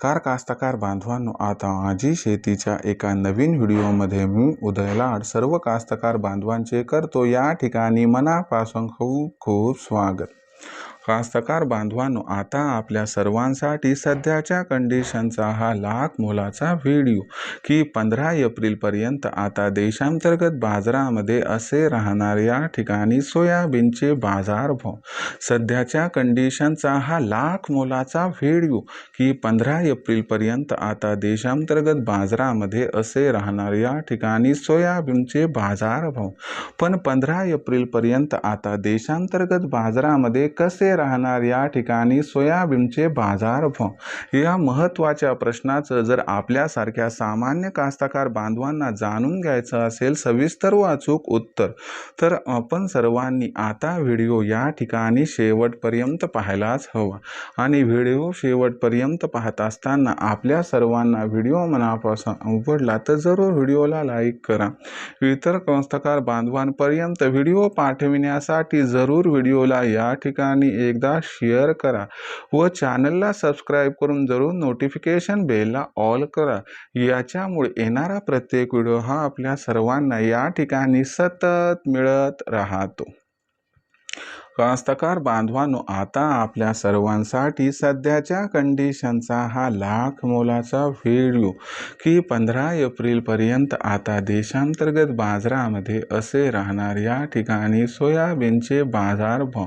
Car कास्तकार बांधवांनो आता आजी शेतीच्या एका नवीन व्हिडिओमध्ये मी उदय लाड. सर्व कास्तकार बांधवांचे करतो या ठिकाणी मनापासून खूप खूप स्वागत. कास्तकार बांधवांनो आता आपल्या सर्वांसाठी सध्याच्या कंडिशनचा हा लाख मोलाचा व्हिडिओ की पंधरा एप्रिलपर्यंत आता देशांतर्गत बाजारामध्ये असे राहणार या ठिकाणी सोयाबीनचे बाजारभाव. सध्याच्या कंडिशनचा हा लाख मोलाचा व्हिडिओ की पंधरा एप्रिलपर्यंत आता देशांतर्गत बाजारामध्ये असे राहणार या ठिकाणी सोयाबीनचे बाजारभाव. पण पंधरा एप्रिलपर्यंत आता देशांतर्गत बाजारामध्ये कसे राहणार या ठिकाणी सोयाबीनचे बाजारभाव या महत्त्वाच्या प्रश्नाचं जर आपल्यासारख्या सामान्य कास्तकार बांधवांना जाणून घ्यायचं असेल सविस्तर व अचूक उत्तर तर आपण सर्वांनी आता व्हिडिओ या ठिकाणी शेवटपर्यंत पाहायलाच हवा. आणि व्हिडिओ शेवटपर्यंत पाहत असताना आपल्या सर्वांना व्हिडिओ मनापासून आवडला तर जरूर व्हिडिओला लाईक करा. इतर कास्तकार बांधवांपर्यंत व्हिडिओ पाठविण्यासाठी जरूर व्हिडिओला या ठिकाणी एकदा शेअर करा व चॅनलला सबस्क्राईब करून जरूर नोटिफिकेशन बेलला ऑल करा. याच्यामुळे येणारा प्रत्येक व्हिडिओ हा आपल्या सर्वांना या ठिकाणी सतत मिळत राहतो. कास्तकार बांधवांनो आता आपल्या सर्वांसाठी सध्याच्या कंडिशनचा हा लाख मोलाचा व्हिडिओ की पंधरा एप्रिलपर्यंत आता देशांतर्गत बाजारामध्ये असे राहणार या ठिकाणी सोयाबीनचे बाजारभाव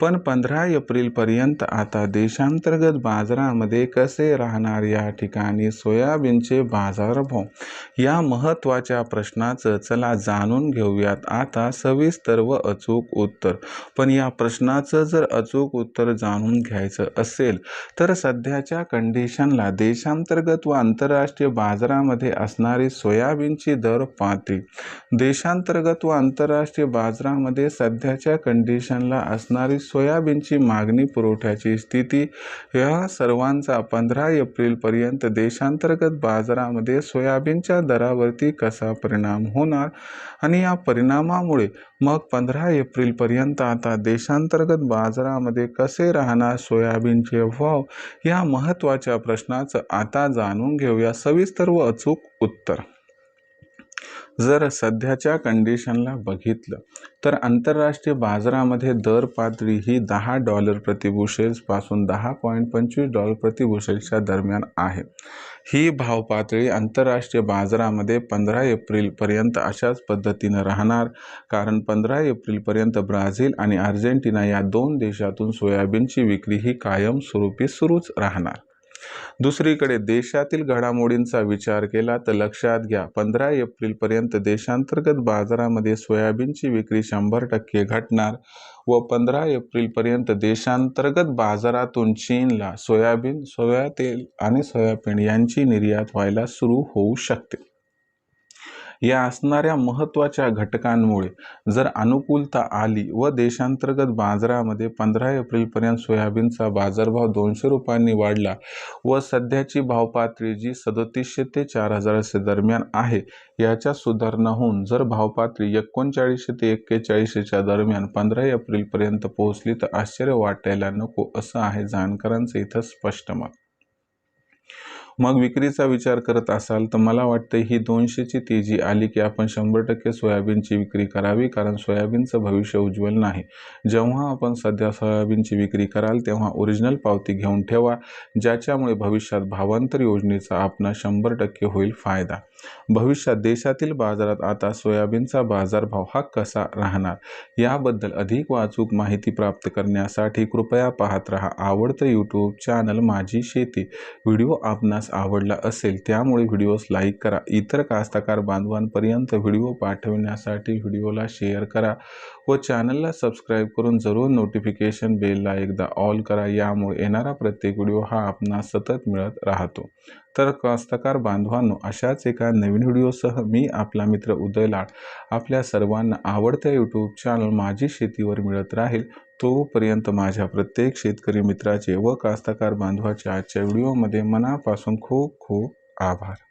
पण पंधरा एप्रिलपर्यंत आता देशांतर्गत बाजारामध्ये कसे राहणार या ठिकाणी सोयाबीनचे बाजारभाव या महत्त्वाच्या प्रश्नाचं चला जाणून घेऊयात. आता सविस्तर व अचूक उत्तर. पण या प्रश्नाचं जर अचूक उत्तर जाणून घ्यायचं असेल तर सध्याच्या कंडिशनला देशांतर्गत व आंतरराष्ट्रीय बाजारामध्ये असणारी सोयाबीनची दर पातळी देशांतर्गत व आंतरराष्ट्रीय बाजारामध्ये सध्याच्या कंडिशनला असणारी सोयाबीनची मागणी पुरवठ्याची स्थिती या सर्वांचा पंधरा एप्रिलपर्यंत देशांतर्गत बाजारामध्ये सोयाबीनच्या दरावरती कसा परिणाम होणार? आणि या परिणामामुळे मग पंधरा एप्रिलपर्यंत आता देशांतर्गत बाजारामध्ये कसे राहणार सोयाबीनचे भाव या महत्त्वाच्या प्रश्नाचं आता जाणून घेऊया सविस्तर व अचूक उत्तर. जर सध्याच्या कंडिशनला बघितलं तर आंतरराष्ट्रीय बाजारामध्ये दर पातळी ही दहा डॉलर प्रतिबुशेल्सपासून दहा पॉईंट पंचवीस डॉलर प्रतिबुशेल्सच्या दरम्यान आहे. ही भाव पातळी आंतरराष्ट्रीय बाजारामध्ये पंधरा एप्रिलपर्यंत अशाच पद्धतीनं राहणार कारण पंधरा एप्रिलपर्यंत ब्राझील आणि अर्जेंटिना या दोन देशातून सोयाबीनची विक्री ही कायमस्वरूपी सुरूच राहणार. दुसरीकडे देशातील घडामोडींचा विचार केला तर लक्षात घ्या पंधरा एप्रिलपर्यंत देशांतर्गत बाजारामध्ये सोयाबीनची विक्री शंभर टक्के घटणार व पंधरा एप्रिलपर्यंत देशांतर्गत बाजारातून चीनला सोयाबीन सोया तेल आणि सोयाबीन यांची निर्यात व्हायला सुरू होऊ शकते. या असणाऱ्या महत्त्वाच्या घटकांमुळे जर अनुकूलता आली व देशांतर्गत बाजारामध्ये पंधरा एप्रिलपर्यंत सोयाबीनचा बाजारभाव दोनशे रुपयांनी वाढला व सध्याची भावपातळी जी सदोतीसशे ते चार हजाराचे दरम्यान आहे याच्या सुधारणा होऊन जर भावपातळी एकोणचाळीसशे ते एक्केचाळीसशेच्या दरम्यान पंधरा एप्रिलपर्यंत पोहोचली तर आश्चर्य वाटायला नको असं आहे जाणकारांचं इथं स्पष्ट मत. मग विक्रीचा विचार करत असाल तर मला वाटतं ही दोनशेची तेजी आली की आपण शंभर टक्के सोयाबीनची विक्री करावी कारण सोयाबीनचं भविष्य उज्ज्वल नाही. जेव्हा आपण सध्या सोयाबीनची विक्री कराल तेव्हा ओरिजिनल पावती घेऊन ठेवा ज्याच्यामुळे भविष्यात भावांतर योजनेचा आपणा शंभर टक्के होईल फायदा. भविष्यात देशातील बाजारात आता सोयाबीनचा बाजारभाव हा कसा राहणार? याबद्दल अधिक वाचूक माहिती प्राप्त करण्यासाठी कृपया पाहत रहा आवडतं यूट्यूब चॅनल माझी शेती. व्हिडिओ आपणास आवडला असेल त्यामुळे व्हिडिओस लाईक करा. इतर कास्तकार बांधवांपर्यंत व्हिडिओ पाठवण्यासाठी व्हिडिओला शेअर करा व चॅनलला सबस्क्राईब करून जरूर नोटिफिकेशन बेलला एकदा ऑल करा. यामुळे येणारा प्रत्येक व्हिडिओ हा आपणास सतत मिळत राहतो. तर कास्तकार बांधवांनो अशाच एका नवीन व्हिडिओसह मी आपला मित्र उदय लाड आपल्या सर्वांना आवडत्या यूट्यूब चॅनल माझी शेतीवर मिळत राहील. तोपर्यंत माझ्या प्रत्येक शेतकरी मित्राचे व कास्तकार बांधवाच्या आजच्या व्हिडिओमध्ये मनापासून खूप खूप आभार.